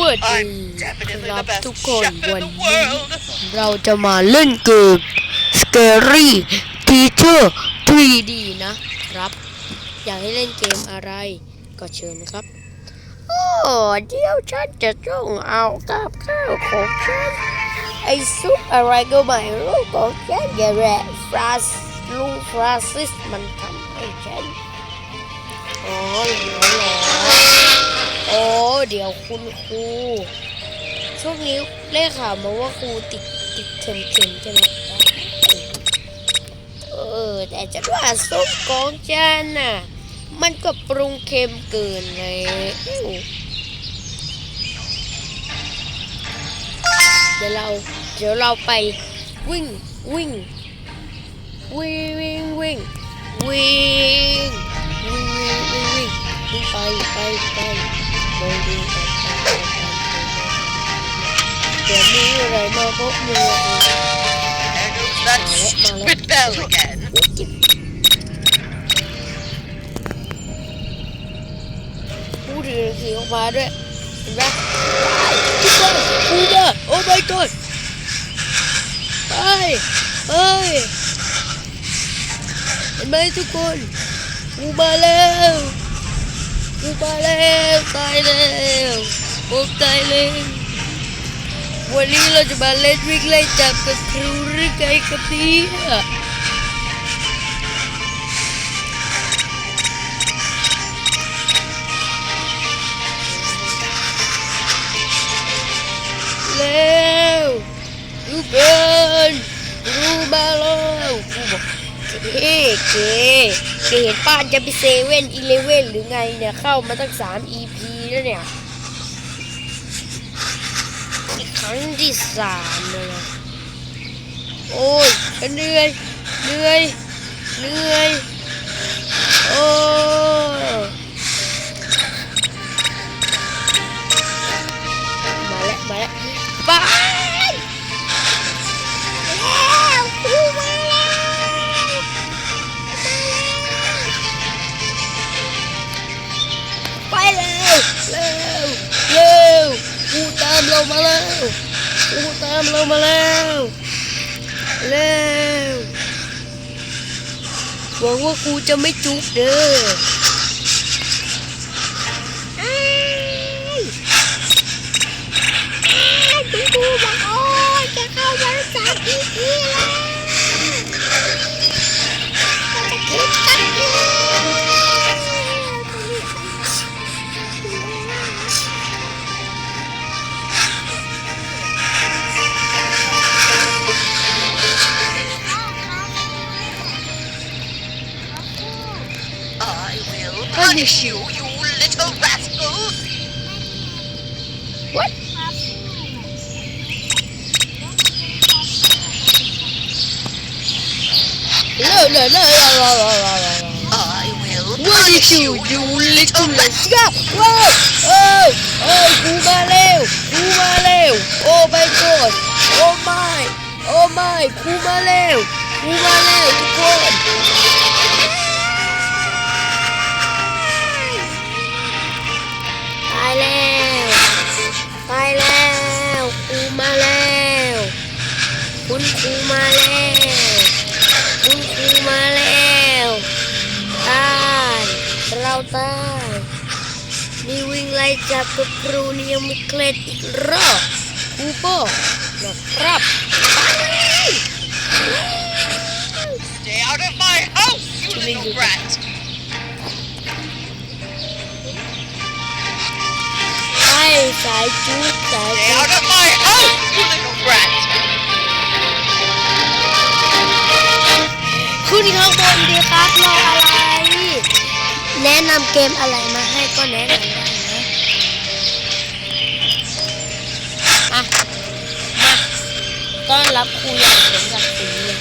วัสดี I'm definitely ครั the บ best ทุกคน chef วัน in the นี้ world. เราจะมาเล่นเกม Scary Teacher 3D นะครับ อยากให้เล่นเกมอะไรก็เชิญนะครับ โอ้เดี๋ยวฉันจะต้องเอากับข้าวของฉันไอซุปอะไรก็ไม่รู้ของฉันอย่าแหละฟราสลุงฟราซิสมันทำให้ฉันอ๋อเหรอเหรอ โอ้เดี๋ยวคุณครูช่วงนี้ได้ข่าวมาว่าครูติดติดเข็มเข็มใช่ไหมเออแต่จะว่าซุปของฉันน่ะ มันก็ปรุงเค็มเกินแล้วเดี๋ยวเราเดี๋ยวเราไปวิ่งวิ่งวิ่งวิ่งวิ่งวิ่งวิ่งวิ่งวิ่งวิ่งไปไปไป That stupid bell again. Ui, thì gì không phá đấy. Thành ra. Ui da, oh my god. Ơi, ơi. Em ơi, tụi con. Uba leo. กคนกูมาแล้วกูมาแล้วตายแล้วผมตายแล้ววันนี้เราจะมาเล่นวิ่งไล่จับกับครูหรือไงกับเนี่ยเร็วทุกคนรู้มาแล้วครูบอก เก๋เก๋เก๋เห็นป้านจะไปเซเว่นอีเลเว่นหรือไงเนี่ยเข้ามาตั้งสาม EP แล้วเนี่ยอีครั้งที่สามเลยนะโอ้ยเหนื่อยเหนื่อยเหนื่อยโอ้ วมาแล้วกูตามเรามาแล้วแล้วหวังว่ากูจะไม่จุกเด้อ punish you, you little rascal. What? No, no, no, no, no, no, no, no. I will What did punish you you, do, you little little let's rascal. go? Whoa! Oh! Oh! กูมาเร็วกูมาเร็ว Oh my god! Oh my! Oh my! กูมาเร็วกูมาเร็วทุกคน คุณครูมาแล้วคุณครูมาแล้วตายเราตายนี่วิ่งไล่จับกับครูนี่ยังไม่เคล็ดอีกรอบครูโป้นะครับไป Stay out of my house, you Give me little your- brat. ไปสายจุดสาย Stay จุด ขึ้นข้างบนดีครับรออะไร แนะนำเกมอะไรมาให้ก็แนะนำได้นะอะมาต้อนรับครูอย่างสมศักดิ์ศรีเลย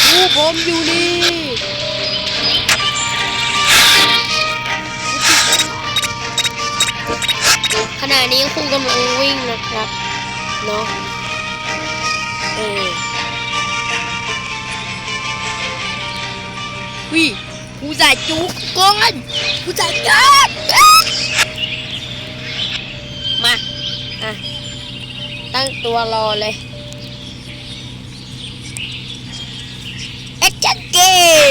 ครูผมอยู่นี่ ขณะนี้ครูกำลังวิ่งนะครับเนาะเออวิกูจ่ายจุกก่อนกูจ่ายจุกมาอะตั้งตัวรอเลยแอคชั่นเก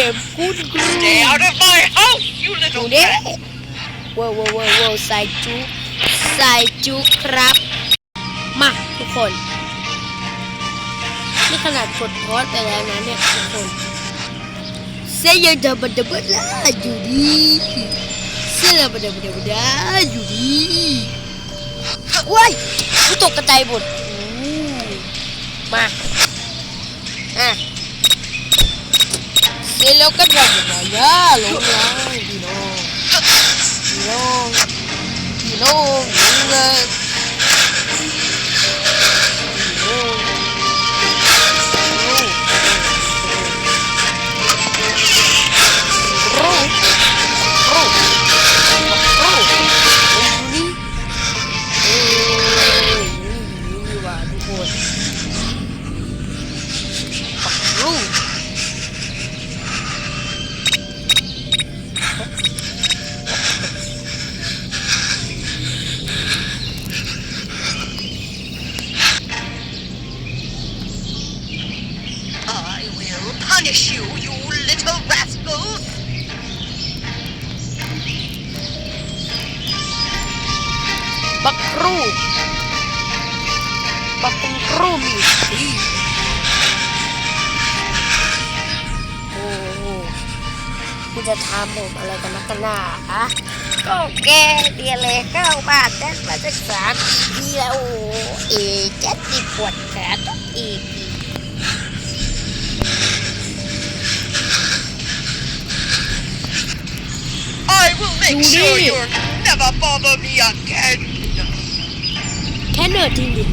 มคุณครู Stay out of my house, you ดู little ดิ rat! ว้าวว้าวว้าวว้าวใส่จุ ใส่จุครับ มาทุกคน นี่ขนาดกดพอสไปแล้วนะเนี่ยทุกคนเสียยังดับดับดาอยู่ดีเสียดับดับดับดาอยู่ดีว้ายกูตกกระจายหมดมา อะเสร็จแล้วก็ดับดับดาลงแล่างพี่น้องพี่น้อง พี่น้อง ปักรูปักรูมีสีโอ้โหคุณจะทำผมอะไรกันนักกันหนาฮะก็แกเดียเลยเข้าบ้านแจ้งมาจากสามทีแล้วโอ้โหเอเจ็ดสิปวดแขนทุกอีพี I will make You sure did. you'll never bother me again! เนื่อยจริงดิ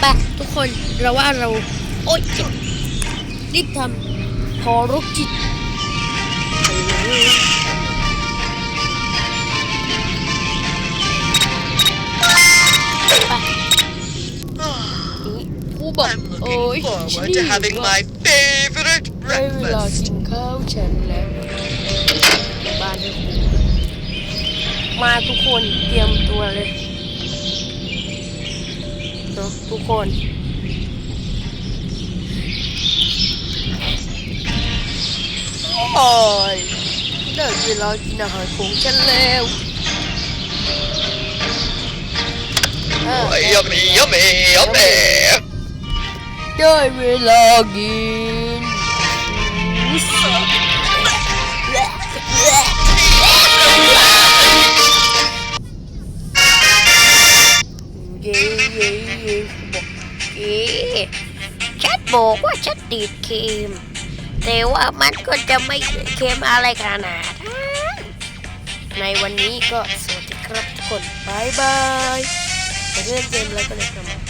ไปทุกคนเราว่าเรา โอ๊ยรีบทำพอรุกจิตไปนี่ผู้บอกโอ้ย looking ฉัน forward to having my favorite ได้เวลา breakfast. กินข้าวฉันแล้วบ้านที่ครูมาทุกคนเตรียมตัวเลย ทุกคน โอ้ยได้เวลากินอาหารของฉันแล้วอะ Oh, yummy, yummy, yummy! ได้เวลากินเกเย้ฉันบอกว่าฉันติดเค็ม แต่ว่ามันก็จะไม่เค็มอะไรขนาดนั้นในวันนี้ก็สวัสดีครับทุกคนบายบายไปเล่นเกมแล้วก็เลยกลับ